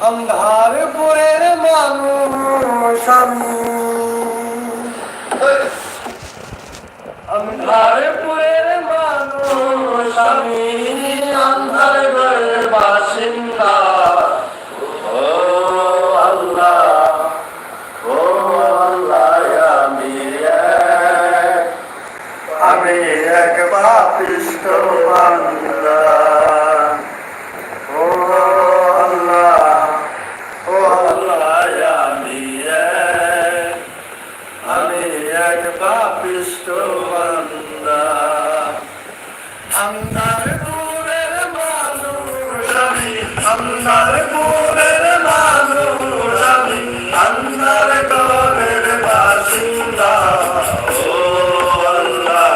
অন্ধারপুরের মানুষ আমি। অন্ধারপুরের মানুষ আমি। অন্ধার ঘরের বাসিন্দা। ও আল্লাহ ও আল্লাহ, আমি আমি এক পাপিষ্ট বান্দা। পাপিষ্ট বান্দা আন্দার পুরের মানুষ আমি আন্দার পুরের মানুষ আমি আন্দার ঘরের বাসিন্দা ও আল্লাহ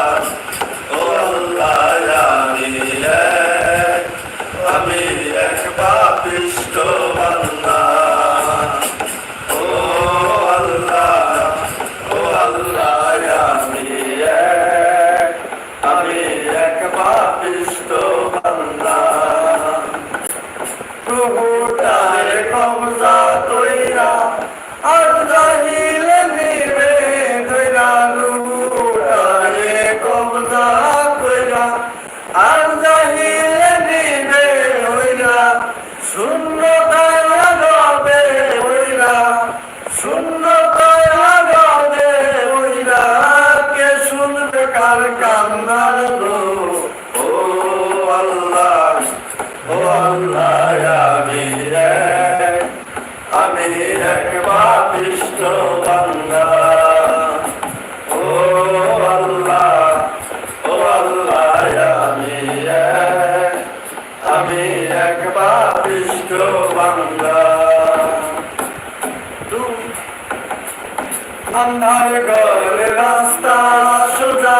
ও আল্লাহ আমি এক আমি এক পাপিষ্ট শূন্য কায়া রবে হইরা শূন্য কায়া কে শুনবে কার কান্নার ও আল্লাহ ও আল্লাহ, আমি আমি এক পাপিষ্ট বান্দা। আন্ধার গল রাস্তা সোজা।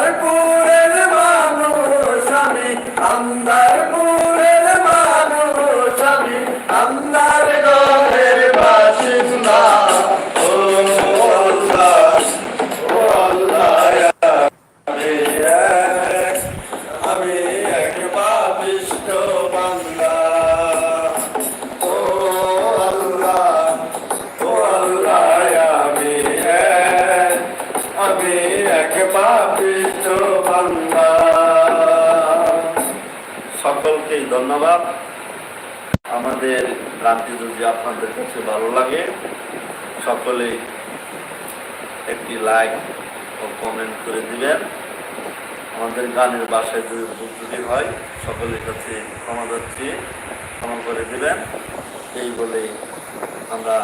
আন্ধার পুরের মানুষ আমি আন্ধার পুরের মানুষ আমি আন্ধার ঘরের বাসিন্দা আমি এক আমি এক পাপিষ্ট সকলকেই ধন্যবাদ। আমাদের গানটি যদি আপনাদের কাছে ভালো লাগে, সকলে একটি লাইক ও কমেন্ট করে দিবেন। আমাদের গানের বাসায় যদি ত্রুটি হয়, সকলের কাছে ক্ষমা যাচ্ছি ক্ষমা করে দিবেন। এই বলেই আমরা